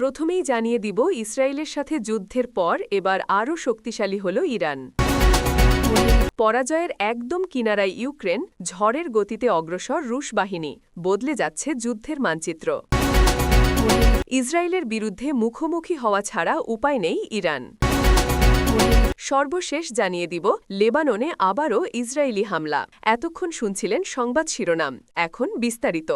প্রথমেই জানিয়ে দিব, ইসরায়েলের সাথে যুদ্ধের পর এবার আরও শক্তিশালী হল ইরান। পরাজয়ের একদম কিনারায় ইউক্রেন ঝড়ের গতিতে অগ্রসর রুশ বাহিনী, বদলে যাচ্ছে যুদ্ধের মানচিত্র। ইসরায়েলের বিরুদ্ধে মুখোমুখি হওয়া ছাড়া উপায় নেই ইরান। সর্বশেষ জানিয়ে দিব, লেবাননে আবারও ইসরায়েলি হামলা। এতক্ষণ শুনছিলেন সংবাদ শিরোনাম, এখন বিস্তারিত।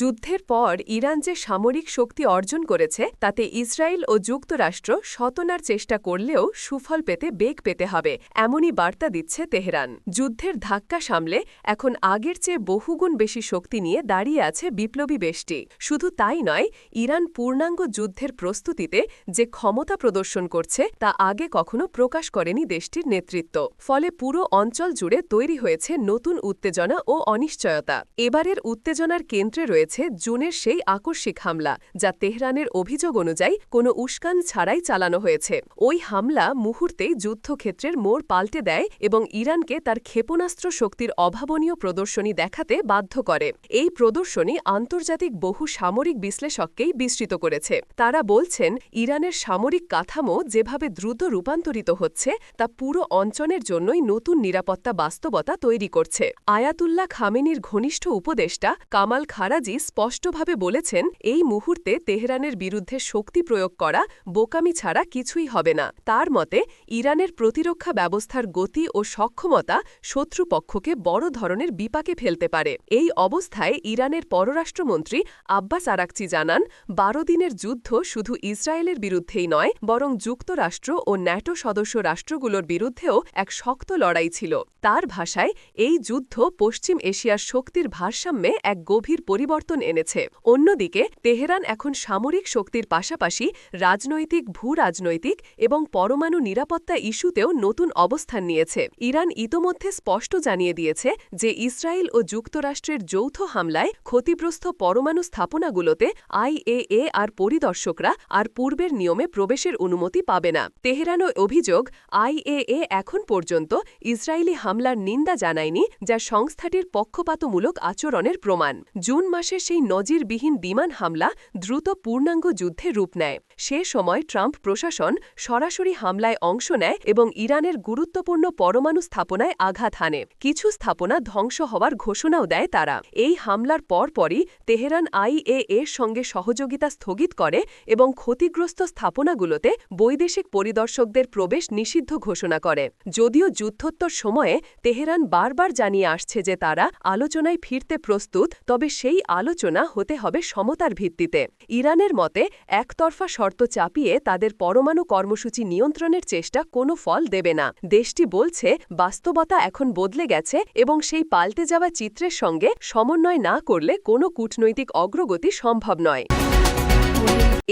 যুদ্ধের পর ইরান যে সামরিক শক্তি অর্জন করেছে, তাতে ইসরায়েল ও যুক্তরাষ্ট্র শতনার চেষ্টা করলেও সুফল পেতে বেগ পেতে হবে, এমনই বার্তা দিচ্ছে তেহরান। যুদ্ধের ধাক্কা সামলে এখন আগের চেয়ে বহুগুণ বেশি শক্তি নিয়ে দাঁড়িয়ে আছে বিপ্লবী বেশটি। শুধু তাই নয়, ইরান পূর্ণাঙ্গ যুদ্ধের প্রস্তুতিতে যে ক্ষমতা প্রদর্শন করছে, তা আগে কখনো প্রকাশ করেনি দেশটির নেতৃত্ব। ফলে পুরো অঞ্চল জুড়ে তৈরি হয়েছে নতুন উত্তেজনা ও অনিশ্চয়তা। এবারের উত্তেজনার কেন্দ্রে রয়েছে জুনের সেই আকস্মিক হামলা, যা তেহরানের অভিযোগ অনুযায়ী কোনো উস্কান ছাড়াই চালানো হয়েছে। ওই হামলা মুহূর্তেই যুদ্ধক্ষেত্রের মোড় পাল্টে দেয় এবং ইরানকে তার ক্ষেপণাস্ত্র শক্তির অভাবনীয় প্রদর্শনী দেখাতে বাধ্য করে। এই প্রদর্শনী আন্তর্জাতিক বহু সামরিক বিশ্লেষককেই বিস্তৃত করেছে। তারা বলছেন, ইরানের সামরিক কাঠামো যেভাবে দ্রুত রূপান্তরিত হচ্ছে, তা পুরো অঞ্চলের জন্যই নতুন নিরাপত্তা বাস্তবতা তৈরি করছে। আয়াতুল্লাহ খামেনির ঘনিষ্ঠ উপদেষ্টা কামাল খারাজি স্পষ্টভাবে বলেছেন, এই মুহূর্তে তেহরানের বিরুদ্ধে শক্তি প্রয়োগ করা বোকামি ছাড়া কিছুই হবে না। তার মতে, ইরানের প্রতিরক্ষা ব্যবস্থার গতি ও সক্ষমতা শত্রুপক্ষকে বড় ধরনের বিপাকে ফেলতে পারে। এই অবস্থায় ইরানের পররাষ্ট্রমন্ত্রী আব্বাস আরাকচি জানান, বারো দিনের যুদ্ধ শুধু ইসরায়েলের বিরুদ্ধেই নয়, বরং যুক্তরাষ্ট্র ও ন্যাটো সদস্য রাষ্ট্রগুলোর বিরুদ্ধেও এক শক্ত লড়াই ছিল। তার ভাষায়, এই যুদ্ধ পশ্চিম এশিয়ার শক্তির ভারসাম্যে এক গভীর পরিবর্তন এনেছে। অন্যদিকে, তেহরান এখন সামরিক শক্তির পাশাপাশি রাজনৈতিক ভূ রাজনৈতিক এবং পরমাণু নিরাপত্তা ইস্যুতেও নতুন অবস্থান নিয়েছে। ইরান ইতোমধ্যে স্পষ্ট জানিয়ে দিয়েছে যে ইসরায়েল ও যুক্তরাষ্ট্রের যৌথ হামলায় ক্ষতিগ্রস্ত পরমাণু স্থাপনাগুলোতে আইএএ আর পরিদর্শকরা আর পূর্বের নিয়মে প্রবেশের অনুমতি পাবে না। তেহরানও অভিযোগ আইএএ এখন পর্যন্ত ইসরায়েলি হামলার নিন্দা জানায়নি, যা সংস্থাটির পক্ষপাতমূলক আচরণের প্রমাণ। জুন মাসে সেই নজিরবিহীন বিমান হামলা দ্রুত পূর্ণাঙ্গ যুদ্ধে রূপ নেয়। সে সময় ট্রাম্প প্রশাসন সরাসরি হামলায় অংশ নেয় এবং ইরানের গুরুত্বপূর্ণ পরমাণু স্থাপনায় আঘাত হানে। কিছু স্থাপনা ধ্বংস হওয়ার ঘোষণাও দেয় তারা। এই হামলার পরপরই তেহরান আইএ এর সঙ্গে সহযোগিতা স্থগিত করে এবং ক্ষতিগ্রস্ত স্থাপনাগুলোতে বৈদেশিক পরিদর্শকদের প্রবেশ নিষিদ্ধ ঘোষণা করে। যদিও যুদ্ধোত্তর সময়ে তেহরান বারবার জানিয়ে আসছে যে তারা আলোচনায় ফিরতে প্রস্তুত, তবে সেই আলোচনা হতে হবে সমতার ভিত্তিতে। ইরানের মতে, একতরফা শর্ত চাপিয়ে তাদের পরমাণু কর্মসূচি নিয়ন্ত্রণের চেষ্টা কোনো ফল দেবে না। দেশটি বলছে, বাস্তবতা এখন বদলে গেছে এবং সেই পাল্টে যাওয়া চিত্রের সঙ্গে সমন্বয় না করলে কোনো কূটনৈতিক অগ্রগতি সম্ভব নয়।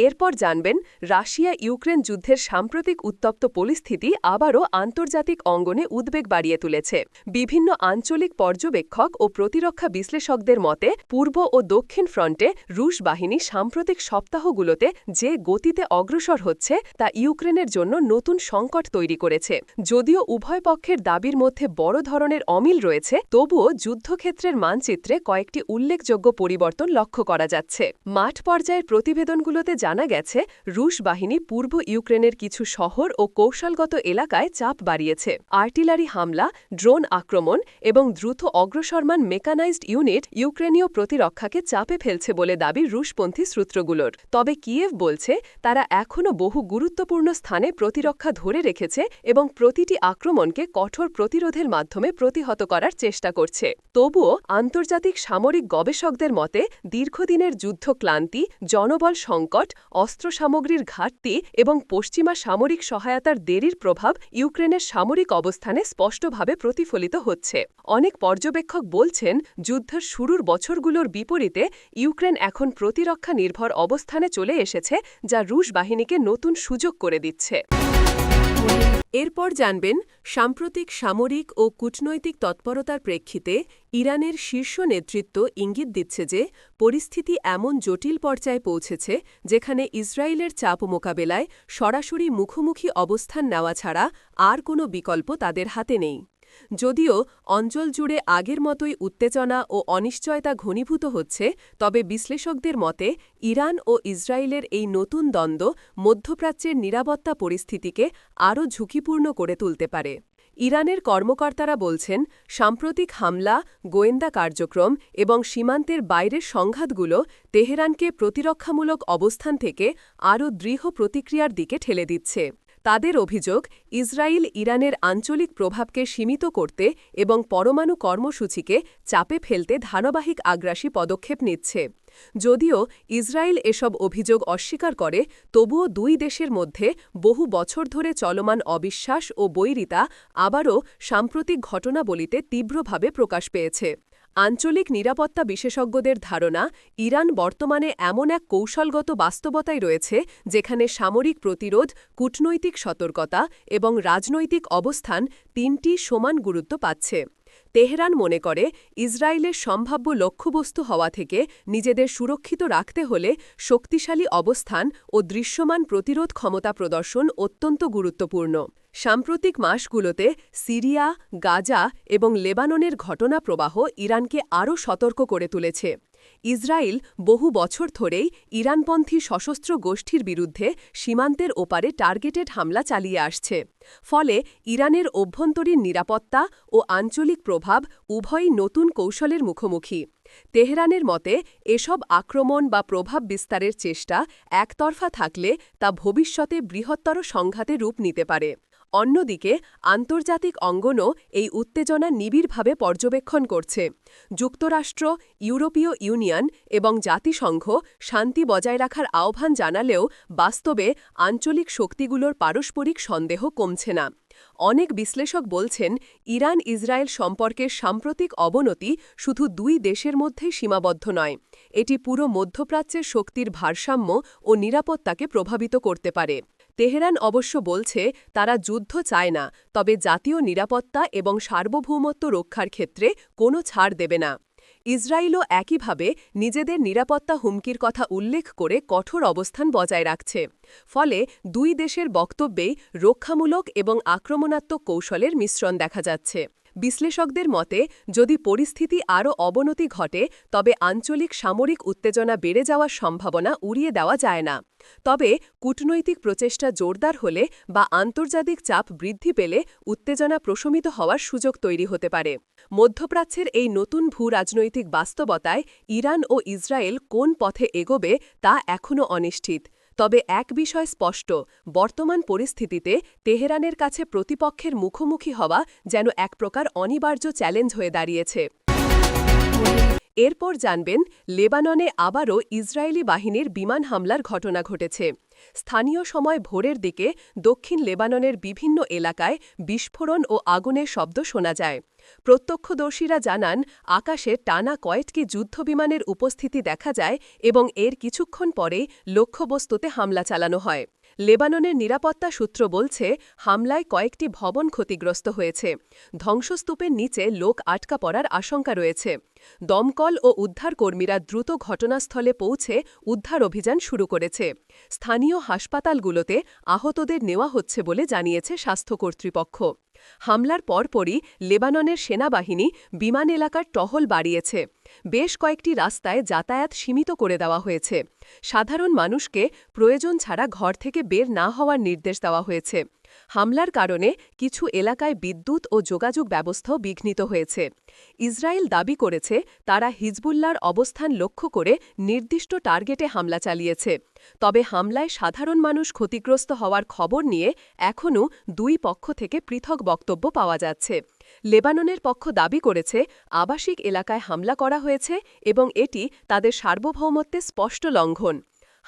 এরপর জানবেন, রাশিয়া ইউক্রেন যুদ্ধের সাম্প্রতিক উত্তপ্ত পরিস্থিতি আবারও আন্তর্জাতিক অঙ্গনে উদ্বেগ বাড়িয়ে তুলেছে। বিভিন্ন আঞ্চলিক পর্যবেক্ষক ও প্রতিরক্ষা বিশ্লেষকদের মতে, পূর্ব ও দক্ষিণ ফ্রন্টে রুশ বাহিনী সাম্প্রতিক সপ্তাহগুলোতে যে গতিতে অগ্রসর হচ্ছে, তা ইউক্রেনের জন্য নতুন সংকট তৈরি করেছে। যদিও উভয় পক্ষের দাবির মধ্যে বড় ধরনের অমিল রয়েছে, তবুও যুদ্ধক্ষেত্রের মানচিত্রে কয়েকটি উল্লেখযোগ্য পরিবর্তন লক্ষ্য করা যাচ্ছে। মাঠ পর্যায়ের প্রতিবেদনগুলোতে জানা গেছে, রুশ বাহিনী পূর্ব ইউক্রেনের কিছু শহর ও কৌশলগত এলাকায় চাপ বাড়িয়েছে। আর্টিলারি হামলা, ড্রোন আক্রমণ এবং দ্রুত অগ্রসরমান মেকানাইজড ইউনিট ইউক্রেনীয় প্রতিরক্ষাকে চাপে ফেলছে বলে দাবি রুশপন্থী সূত্রগুলোর। তবে কিয়েভ বলছে, তারা এখনও বহু গুরুত্বপূর্ণ স্থানে প্রতিরক্ষা ধরে রেখেছে এবং প্রতিটি আক্রমণকে কঠোর প্রতিরোধের মাধ্যমে প্রতিহত করার চেষ্টা করছে। তবুও আন্তর্জাতিক সামরিক গবেষকদের মতে, দীর্ঘদিনের যুদ্ধ ক্লান্তি, জনবল সংকট অস্ত্র সামগ্রীর ঘাটতি এবং পশ্চিমা সামরিক সহায়তার দেরির প্রভাব ইউক্রেনের সামরিক অবস্থানে স্পষ্টভাবে প্রতিফলিত হচ্ছে। অনেক পর্যবেক্ষক বলছেন, যুদ্ধের শুরুর বছরগুলোর বিপরীতে ইউক্রেন এখন প্রতিরক্ষা নির্ভর অবস্থানে চলে এসেছে, যা রুশ বাহিনীকে নতুন সুযোগ করে দিচ্ছে। এরপর জানবেন, সাম্প্রতিক সামরিক ও কূটনৈতিক তৎপরতার প্রেক্ষিতে ইরানের শীর্ষ নেতৃত্ব ইঙ্গিত দিচ্ছে যে, পরিস্থিতি এমন জটিল পর্যায়ে পৌঁছেছে যেখানে ইসরায়েলের চাপ মোকাবেলায় সরাসরি মুখোমুখি অবস্থান নেওয়া ছাড়া আর কোনো বিকল্প তাদের হাতে নেই। যদিও অঞ্চল জুড়ে আগের মতোই উত্তেজনা ও অনিশ্চয়তা ঘনীভূত হচ্ছে, তবে বিশ্লেষকদের মতে ইরান ও ইসরায়েলের এই নতুন দ্বন্দ্ব মধ্যপ্রাচ্যের নিরাপত্তা পরিস্থিতিকে আরও ঝুঁকিপূর্ণ করে তুলতে পারে। ইরানের কর্মকর্তারা বলছেন, সাম্প্রতিক হামলা, গোয়েন্দা কার্যক্রম এবং সীমান্তের বাইরের সংঘাতগুলো তেহরানকে প্রতিরক্ষামূলক অবস্থান থেকে আরও দৃঢ় প্রতিক্রিয়ার দিকে ঠেলে দিচ্ছে। তাদের অভিযোগ, ইসরায়েল ইরানের আঞ্চলিক প্রভাবকে সীমিত করতে এবং পরমাণু কর্মসূচিকে চাপে ফেলতে ধারাবাহিক আগ্রাসী পদক্ষেপ নিচ্ছে। যদিও ইসরায়েল এসব অভিযোগ অস্বীকার করে, তবুও দুই দেশের মধ্যে বহু বছর ধরে চলমান অবিশ্বাস ও বৈরিতা আবারও সাম্প্রতিক ঘটনাবলিতে তীব্রভাবে প্রকাশ পেয়েছে। আঞ্চলিক নিরাপত্তা বিশেষজ্ঞদের ধারণা, ইরান বর্তমানে এমন এক কৌশলগত বাস্তবতায় রয়েছে যেখানে সামরিক প্রতিরোধ, কূটনৈতিক সতর্কতা এবং রাজনৈতিক অবস্থান তিনটি সমান গুরুত্ব পাচ্ছে। তেহরান মনে করে, ইসরায়েলের সম্ভাব্য লক্ষ্যবস্তু হওয়া থেকে নিজেদের সুরক্ষিত রাখতে হলে শক্তিশালী অবস্থান ও দৃশ্যমান প্রতিরোধ ক্ষমতা প্রদর্শন অত্যন্ত গুরুত্বপূর্ণ। সাম্প্রতিক মাসগুলোতে সিরিয়া, গাজা এবং লেবাননের ঘটনা প্রবাহ ইরানকে আরও সতর্ক করে তুলেছে। ইসরায়েল বহু বছর ধরেই ইরানপন্থী সশস্ত্র গোষ্ঠীর বিরুদ্ধে সীমান্তের ওপারে টার্গেটেড হামলা চালিয়ে আসছে। ফলে ইরানের অভ্যন্তরীণ নিরাপত্তা ও আঞ্চলিক প্রভাব উভয়ই নতুন কৌশলের মুখোমুখি। তেহরানের মতে, এসব আক্রমণ বা প্রভাব বিস্তারের চেষ্টা একতরফা থাকলে তা ভবিষ্যতে বৃহত্তর সংঘাতে রূপ নিতে পারে। অন্যদিকে, আন্তর্জাতিক অঙ্গনও এই উত্তেজনা নিবিড়ভাবে পর্যবেক্ষণ করছে। যুক্তরাষ্ট্র, ইউরোপীয় ইউনিয়ন এবং জাতিসংঘ শান্তি বজায় রাখার আহ্বান জানালেও বাস্তবে আঞ্চলিক শক্তিগুলোর পারস্পরিক সন্দেহ কমছে না। অনেক বিশ্লেষক বলছেন ইরান ইসরায়েল সম্পর্কের সাম্প্রতিক অবনতি শুধু দুই দেশের মধ্যেই সীমাবদ্ধ নয়, এটি পুরো মধ্যপ্রাচ্যের শক্তির ভারসাম্য ও নিরাপত্তাকে প্রভাবিত করতে পারে। তেহরান অবশ্য বলছে, তারা যুদ্ধ চায় না, তবে জাতীয় নিরাপত্তা এবং সার্বভৌমত্ব রক্ষার ক্ষেত্রে কোনো ছাড় দেবে না। ইসরায়েলও একইভাবে নিজেদের নিরাপত্তা হুমকির কথা উল্লেখ করে কঠোর অবস্থান বজায় রাখছে। ফলে দুই দেশের বক্তব্যেই রক্ষামূলক এবং আক্রমণাত্মক কৌশলের মিশ্রণ দেখা যাচ্ছে। বিশ্লেষকদের মতে, যদি পরিস্থিতি আরও অবনতি ঘটে, তবে আঞ্চলিক সামরিক উত্তেজনা বেড়ে যাওয়ার সম্ভাবনা উড়িয়ে দেওয়া যায় না। তবে কূটনৈতিক প্রচেষ্টা জোরদার হলে বা আন্তর্জাতিক চাপ বৃদ্ধি পেলে উত্তেজনা প্রশমিত হওয়ার সুযোগ তৈরি হতে পারে। মধ্যপ্রাচ্যের এই নতুন ভূ রাজনৈতিক বাস্তবতায় ইরান ও ইসরায়েল কোন পথে এগোবে তা এখনও অনিশ্চিত। তবে এক বিষয় স্পষ্ট, বর্তমান পরিস্থিতিতে তেহরানের কাছে প্রতিপক্ষের মুখোমুখি হওয়া যেন এক প্রকার অনিবার্য চ্যালেঞ্জ হয়ে দাঁড়িয়েছে। এরপর জানবেন, লেবাননে আবারও ইসরায়েলি বাহিনীর বিমান হামলার ঘটনা ঘটেছে। স্থানীয় সময় ভোরের দিকে দক্ষিণ লেবাননের বিভিন্ন এলাকায় বিস্ফোরণ ও আগুনের শব্দ শোনা যায়। প্রত্যক্ষদর্শীরা জানান, আকাশে টানা কয়েকটি যুদ্ধবিমানের উপস্থিতি দেখা যায় এবং এর কিছুক্ষণ পরেই লক্ষ্যবস্তুতে হামলা চালানো হয়। লেবাননের নিরাপত্তা সূত্র বলছে, হামলায় কয়েকটি ভবন ক্ষতিগ্রস্ত হয়েছে। ধ্বংসস্তূপের নিচে লোক আটকা পড়ার আশঙ্কা রয়েছে। দমকল ও উদ্ধারকর্মীরা দ্রুত ঘটনাস্থলে পৌঁছে উদ্ধার অভিযান শুরু করেছে। স্থানীয় হাসপাতালগুলোতে আহতদের নেওয়া হচ্ছে বলে জানিয়েছে স্বাস্থ্য কর্তৃপক্ষ। হামলার পরপরই লেবাননের সেনাবাহিনী বিমান এলাকার টহল বাড়িয়েছে। বেশ কয়েকটি রাস্তায় যাতায়াত সীমিত করে দেওয়া হয়েছে। সাধারণ মানুষকে প্রয়োজন ছাড়া ঘর থেকে বের না হওয়ার নির্দেশ দেওয়া হয়েছে। হামলার কারণে কিছু এলাকায় বিদ্যুৎ ও যোগাযোগ ব্যবস্থাও বিঘ্নিত হয়েছে। ইসরায়েল দাবি করেছে তারা হিজবুল্লার অবস্থান লক্ষ্য করে নির্দিষ্ট টার্গেটে হামলা চালিয়েছে। তবে হামলায় সাধারণ মানুষ ক্ষতিগ্রস্ত হওয়ার খবর নিয়ে এখনও দুই পক্ষ থেকে পৃথক বক্তব্য পাওয়া যাচ্ছে। লেবাননের পক্ষ দাবি করেছে, আবাসিক এলাকায় হামলা করা হয়েছে এবং এটি তাদের সার্বভৌমত্বে স্পষ্ট লঙ্ঘন।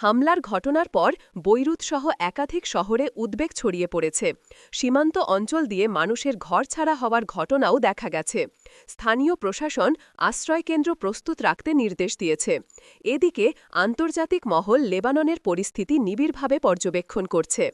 হামলার ঘটনার পর বৈরুতসহ একাধিক শহরে উদ্বেগ ছড়িয়ে পড়েছে। সীমান্ত অঞ্চল দিয়ে মানুষের ঘর ছাড়া হওয়ার ঘটনাও দেখা গেছে। স্থানীয় প্রশাসন আশ্রয়কেন্দ্র প্রস্তুত রাখতে নির্দেশ দিয়েছে। এদিকে আন্তর্জাতিক মহল লেবাননের পরিস্থিতি নিবিড়ভাবে পর্যবেক্ষণ করছে।